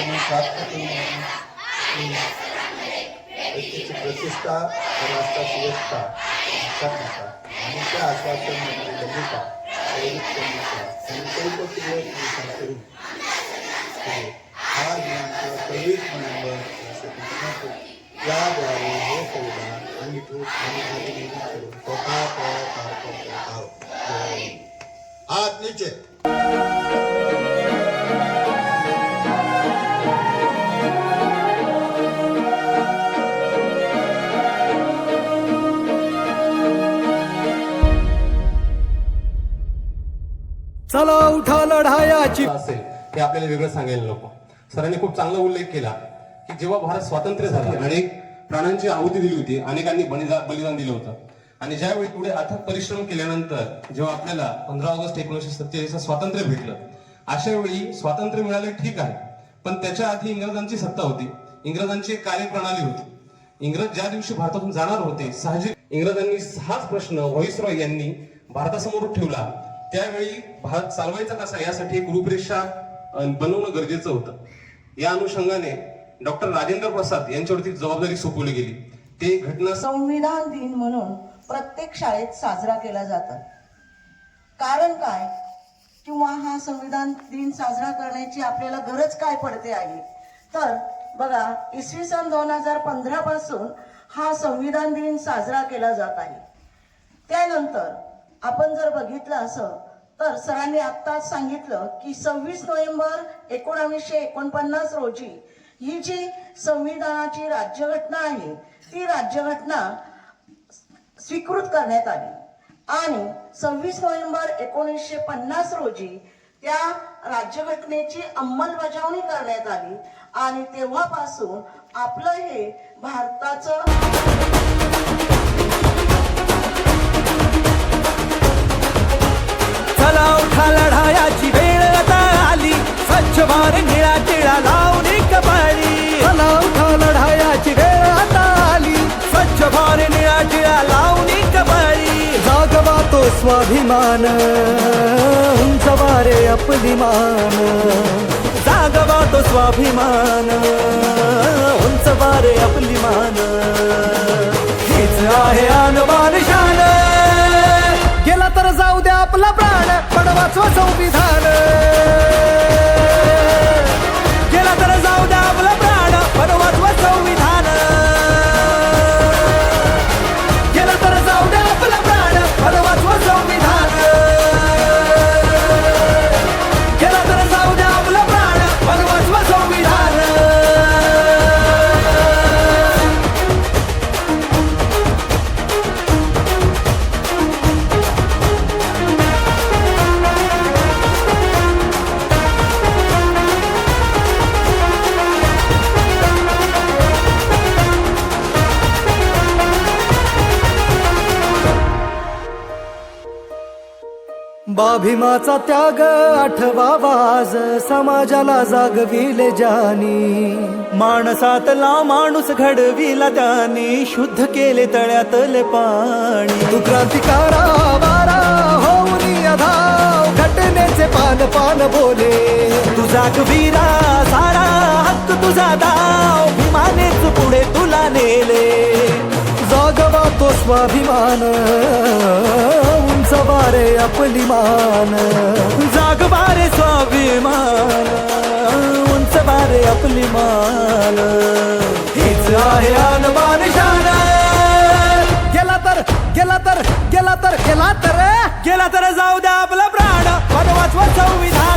त्यांनी प्राप्त करून व्यक्तीची प्रतिष्ठा राष्ट्राची एकता एकात्मता आणि त्या आश्वासनाची लघुता वैविध्यमता संकल्पपूर्वक करून हा दिनांक सव्वीस नोव्हेंबर याद्वारे हे संविधान अंगीकृत आणि अधिनियमित करून स्वतः आहोत. चला उठा लढायाची. असेल हे आपल्याला वेगळं सांगायला नको. सरांनी खूप चांगला उल्लेख केला की जेव्हा भारत स्वातंत्र्य झाला अनेक प्राणांची आहुती दिली होती अनेकांनी बलिदान दिलं होतं. आणि ज्यावेळी पुढे अथक परिश्रम केल्यानंतर जेव्हा आपल्याला पंधरा ऑगस्ट एकोणीसशे सत्तेचाळीसला स्वातंत्र्य भेटलं अशा वेळी स्वातंत्र्य मिळाले ठीक आहे. पण त्याच्या आधी इंग्रजांची सत्ता होती. इंग्रजांची एक कार्यप्रणाली होती. इंग्रज ज्या दिवशी भारतातून जाणार होते साहजिक इंग्रजांनी हाच प्रश्न व्हॉइसरॉय यांनी भारतासमोर ठेवला. त्यावेळी भारत चालवायचा कसा यासाठी एक रूपरेषा बनवणं गरजेचं होतं. या अनुषंगाने डॉक्टर राजेंद्र प्रसाद यांच्यावरती जबाबदारी सोपवली गेली. ते घटना संविधान दिन म्हणून प्रत्येक शाळेत साजरा केला जातात कारण काय? किंवा हा संविधान दिन साजरा करण्याची आपल्याला गरज काय पडते आहे? तर बघा इसवी सन दोन हजार पंधरा पासून हा संविधान दिन साजरा केला जात आहे. त्यानंतर आपण जर बघितलं असं तर सरांनी आत्ताच सांगितलं की सव्वीस नोव्हेंबर एकोणावीसशे एकोणपन्नास रोजी ही जी संविधानाची राज्यघटना आहे ती राज्यघटना स्वीकृत करण्यात आली. आणि सव्वीस नोव्हेंबर एकोणीसशे पन्नास रोजी त्या राज्यघटनेची अंमलबजावणी करण्यात आली आणि तेव्हापासून आपलं हे भारताचं झाला उठा लढायाची वेळ आता आली. स्वच्छ भार निळा टिळा लावून कपाळी झाला उठा लढायाची वेळ आता आली. स्वच्छ भार निळा टिळा लावून कपाळी जागवा तो स्वाभिमान उंच वारे आपली मान. जागवा तो स्वाभिमान उंच वारे आपली मान. पण वाचवा संविधान गेला बाभीमाचा त्याग आठवा समाजाला जागविले जानी. माणसातला माणूस घडविला त्यानी शुद्ध केले तळ्यातले पाणी. तू क्रांतिकारा वारा होऊनी अधाव घटनेचे पान पान बोले. तुझा कबीरा सारा हक्क तुझा दाव भीमानेच पुढे तुला नेले. तो स्वाभिमान उंच बारे आपली मान. जाग बारे स्वाभिमान उंच बारे आपली मान. हीच आहे अनमान शान. गेला तर गेला तर गेला तर गेला तर गेला तर जाऊ द्या आपला प्राण. पण वाचवा संविधान.